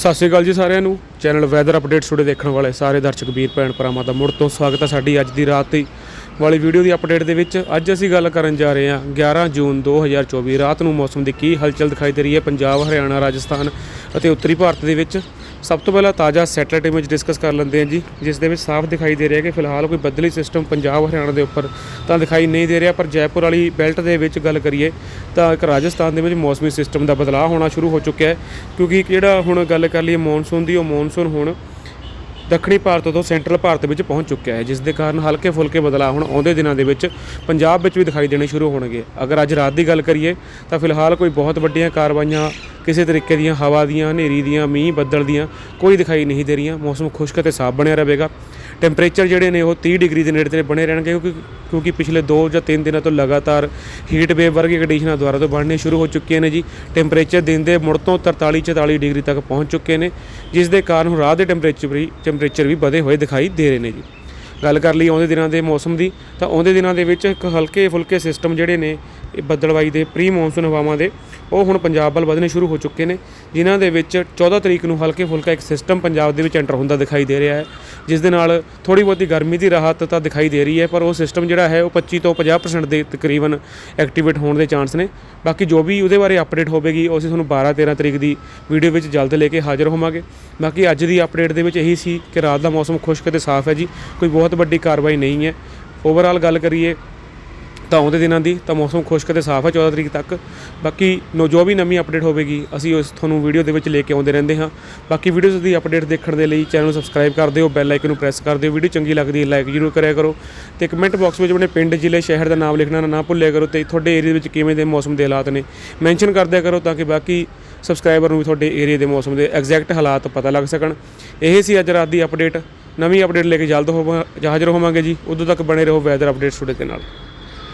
ਸਤਿ ਸ਼੍ਰੀ ਅਕਾਲ ਜੀ ਸਾਰਿਆਂ ਨੂੰ। ਚੈਨਲ ਵੈਦਰ ਅਪਡੇਟ ਸਟੂਡੀਓ ਦੇਖਣ ਵਾਲੇ ਸਾਰੇ ਦਰਸ਼ਕ ਵੀਰ, ਭੈਣ ਭਰਾਵਾਂ ਦਾ ਮੁੜ ਤੋਂ ਸਵਾਗਤ ਹੈ ਸਾਡੀ ਅੱਜ ਦੀ ਰਾਤ ਦੀ ਵਾਲੀ ਵੀਡੀਓ ਦੀ ਅਪਡੇਟ ਦੇ ਵਿੱਚ। ਅੱਜ ਅਸੀਂ ਗੱਲ ਕਰਨ ਜਾ ਰਹੇ ਹਾਂ 11 ਜੂਨ 2024 ਰਾਤ ਨੂੰ ਮੌਸਮ ਦੀ ਕੀ ਹਲਚਲ ਦਿਖਾਈ ਦੇ ਰਹੀ ਹੈ ਪੰਜਾਬ, ਹਰਿਆਣਾ, ਰਾਜਸਥਾਨ ਅਤੇ ਉੱਤਰੀ ਭਾਰਤ ਦੇ ਵਿੱਚ। ਸਭ ਤੋਂ ਪਹਿਲਾਂ ਤਾਜ਼ਾ ਸੈਟਲਾਈਟ ਇਮੇਜ ਡਿਸਕਸ ਕਰ ਲੈਂਦੇ ਹਾਂ ਜੀ, ਜਿਸ ਦੇ ਵਿੱਚ ਸਾਫ਼ ਦਿਖਾਈ ਦੇ ਰਿਹਾ ਕਿ ਫਿਲਹਾਲ ਕੋਈ ਬੱਦਲੀ ਸਿਸਟਮ ਪੰਜਾਬ, ਹਰਿਆਣਾ ਦੇ ਉੱਪਰ ਤਾਂ ਦਿਖਾਈ ਨਹੀਂ ਦੇ ਰਿਹਾ, ਪਰ ਜੈਪੁਰ ਵਾਲੀ ਬੈਲਟ ਦੇ ਵਿੱਚ ਗੱਲ ਕਰੀਏ ਤਾਂ ਇੱਕ ਰਾਜਸਥਾਨ ਦੇ ਵਿੱਚ ਮੌਸਮੀ ਸਿਸਟਮ ਦਾ ਬਦਲਾਅ ਹੋਣਾ ਸ਼ੁਰੂ ਹੋ ਚੁੱਕਿਆ ਹੈ, ਕਿਉਂਕਿ ਜਿਹੜਾ ਹੁਣ ਗੱਲ ਕਰ ਲਈਏ ਮੌਨਸੂਨ ਦੀ, ਉਹ ਮੌਨਸੂਨ ਹੁਣ ਦੱਖਣੀ ਭਾਰਤ ਤੋਂ ਸੈਂਟਰਲ ਭਾਰਤ ਵਿੱਚ ਪਹੁੰਚ ਚੁੱਕਿਆ ਹੈ, ਜਿਸ ਦੇ ਕਾਰਨ ਹਲਕੇ ਫੁਲਕੇ ਬਦਲਾਅ ਹੁਣ ਆਉਂਦੇ ਦਿਨਾਂ ਦੇ ਵਿੱਚ ਪੰਜਾਬ ਵਿੱਚ ਵੀ ਦਿਖਾਈ ਦੇਣੇ ਸ਼ੁਰੂ ਹੋਣਗੇ। ਅਗਰ ਅੱਜ ਰਾਤ ਦੀ ਗੱਲ ਕਰੀਏ, ਤਾਂ ਫਿਲਹਾਲ ਕੋਈ ਬਹੁਤ ਵੱਡੀਆਂ ਕਾਰਵਾਈਆਂ ਕਿਸੇ ਤਰੀਕੇ ਦੀਆਂ ਹਵਾ ਦੀਆਂ, ਹਨੇਰੀ ਦੀਆਂ, ਮੀਂਹ, ਬੱਦਲ ਦੀਆਂ ਕੋਈ ਦਿਖਾਈ ਨਹੀਂ ਦੇ ਰਹੀਆਂ। ਮੌਸਮ ਖੁਸ਼ਕ ਅਤੇ ਸਾਫ਼ ਬਣਿਆ ਰਹੇਗਾ। ਟੈਂਪਰੇਚਰ ਜਿਹੜੇ ਨੇ ਉਹ 30 ਡਿਗਰੀ ਦੇ ਨੇੜੇ ਤੇ ਬਣੇ ਰਹਿਣਗੇ ਕਿਉਂਕਿ ਕਿਉਂਕਿ ਪਿਛਲੇ 2 ਜਾਂ 3 ਦਿਨਾਂ ਤੋਂ ਲਗਾਤਾਰ ਹੀਟ ਵੇਵ ਵਰਗੀ ਕੰਡੀਸ਼ਨਾਂ ਦੁਆਰਾ ਤੋਂ ਬਣਨੇ ਸ਼ੁਰੂ ਹੋ ਚੁੱਕੀਆਂ ਨੇ ਜੀ। ਟੈਂਪਰੇਚਰ ਦਿਨ ਦੇ ਮੁੜ ਤੋਂ 43 44 ਡਿਗਰੀ ਤੱਕ ਪਹੁੰਚ ਚੁੱਕੇ ਨੇ, ਜਿਸ ਦੇ ਕਾਰਨ ਹੁਣ ਰਾਤ ਦੇ ਟੈਂਪਰੇਚਰ ਵੀ ਟੈਂਪਰੇਚਰ ਵੀ ਵਧੇ ਹੋਏ ਦਿਖਾਈ ਦੇ ਰਹੇ ਨੇ ਜੀ। ਗੱਲ ਕਰ ਲਈ ਆਉਂਦੇ ਦਿਨਾਂ ਦੇ ਮੌਸਮ ਦੀ, ਤਾਂ ਆਉਂਦੇ ਦਿਨਾਂ ਦੇ ਵਿੱਚ ਇੱਕ ਹਲਕੇ ਫੁਲਕੇ ਸਿਸਟਮ ਜਿਹੜੇ ਨੇ ਇਹ ਬੱਦਲਵਾਈ ਦੇ ਪ੍ਰੀ ਮੌਨਸੂਨ ਹਵਾਵਾਂ ਦੇ, ਉਹ ਹੁਣ ਪੰਜਾਬ ਵੱਲ ਵਧਣੇ ਸ਼ੁਰੂ ਹੋ ਚੁੱਕੇ ਨੇ, ਜਿਨ੍ਹਾਂ ਦੇ ਵਿੱਚ 14 ਤਰੀਕ ਨੂੰ ਹਲਕੇ ਫੁਲਕਾ ਇੱਕ ਸਿਸਟਮ ਪੰਜਾਬ ਦੇ ਵਿੱਚ ਐਂਟਰ ਹੁੰਦਾ ਦਿਖਾਈ ਦੇ ਰਿਹਾ ਹੈ, ਜਿਸ ਦੇ ਨਾਲ ਥੋੜੀ ਬਹੁਤੀ ਗਰਮੀ ਦੀ ਰਾਹਤ ਤਾਂ ਦਿਖਾਈ ਦੇ ਰਹੀ ਹੈ, ਪਰ ਉਹ ਸਿਸਟਮ ਜਿਹੜਾ ਹੈ ਉਹ 25 ਤੋਂ 50% ਦੇ ਤਕਰੀਬਨ ਐਕਟੀਵੇਟ ਹੋਣ ਦੇ ਚਾਂਸ ਨੇ। ਬਾਕੀ ਜੋ ਵੀ ਉਹਦੇ ਬਾਰੇ ਅਪਡੇਟ ਹੋਵੇਗੀ, ਉਹ ਅਸੀਂ ਤੁਹਾਨੂੰ 12 13 ਤਰੀਕ ਦੀ ਵੀਡੀਓ ਵਿੱਚ ਜਲਦ ਲੈ ਕੇ ਹਾਜ਼ਰ ਹੋਵਾਂਗੇ। ਬਾਕੀ ਅੱਜ ਦੀ ਅਪਡੇਟ ਦੇ ਵਿੱਚ ਇਹੀ ਸੀ ਕਿ ਰਾਤ ਦਾ ਮੌਸਮ ਖੁਸ਼ਕ ਤੇ ਸਾਫ਼ ਹੈ ਜੀ, ਕੋਈ ਬਹੁਤ ਵੱਡੀ ਕਾਰਵਾਈ ਨਹੀਂ ਹੈ। ਓਵਰਆਲ ਗੱਲ ਕਰੀਏ ਤਾਂ ਆਉਂਦੇ ਦਿਨਾਂ ਦੀ ਤਾਂ ਮੌਸਮ ਖੁਸ਼ਕ ਤੇ ਸਾਫ਼ ਹੈ 14 ਤਰੀਕ ਤੱਕ। ਬਾਕੀ ਨੋ ਜੋ ਵੀ ਨਵੀਂ ਅਪਡੇਟ ਹੋਵੇਗੀ, ਅਸੀਂ ਉਸ ਤੁਹਾਨੂੰ ਵੀਡੀਓ ਦੇ ਵਿੱਚ ਲੈ ਕੇ ਆਉਂਦੇ ਰਹਿੰਦੇ ਹਾਂ। ਬਾਕੀ ਵੀਡੀਓਜ਼ ਦੀ ਅਪਡੇਟ ਦੇਖਣ ਦੇ ਲਈ ਚੈਨਲ ਨੂੰ ਸਬਸਕ੍ਰਾਈਬ ਕਰ ਦਿਓ ਬੈਲ ਆਈਕਨ ਨੂੰ ਪ੍ਰੈਸ ਕਰ ਦਿਓ। ਵੀਡੀਓ ਚੰਗੀ ਲੱਗਦੀ ਹੈ ਲਾਈਕ ਜ਼ਰੂਰ ਕਰਿਆ ਕਰੋ। ਤੇ ਕਮੈਂਟ ਬਾਕਸ ਵਿੱਚ ਆਪਣੇ ਪਿੰਡ, ਜ਼ਿਲ੍ਹੇ, ਸ਼ਹਿਰ ਦਾ ਨਾਮ ਲਿਖਣਾ, ਨਾ ਭੁੱਲਿਆ ਕਰੋ ਤੇ ਤੁਹਾਡੇ ਏਰੀਆ ਵਿੱਚ ਕਿਵੇਂ ਦੇ ਮੌਸਮ ਦੇ ਹਾਲਾਤ ਨੇ ਮੈਂਸ਼ਨ ਕਰ ਦਿਆ ਕਰੋ ਤਾਂ ਕਿ ਬਾਕੀ ਸਬਸਕ੍ਰਾਈਬਰ ਨੂੰ ਵੀ ਤੁਹਾਡੇ ਏਰੀਆ ਦੇ ਮੌਸਮ ਦੇ ਐਗਜ਼ੈਕਟ ਹਾਲਾਤ ਪਤਾ ਲੱਗ ਸਕਣ। ਇਹ ਸੀ ਅੱਜ ਰਾਤ ਦੀ ਅਪਡੇਟ ਨਵੀਂ ਅਪਡੇਟ ਲੈ ਕੇ ਜਲਦ ਹੋਵਾਂ ਹਾਜ਼ਰ ਹੋਵਾਂਗੇ ਜੀ। ਉਦੋਂ ਤੱਕ ਬਣੇ ਰਹੋ ਵੈਦਰ ਅਪਡੇਟਸ ਤੁਹਾਡੇ ਦੇ ਨਾਲ।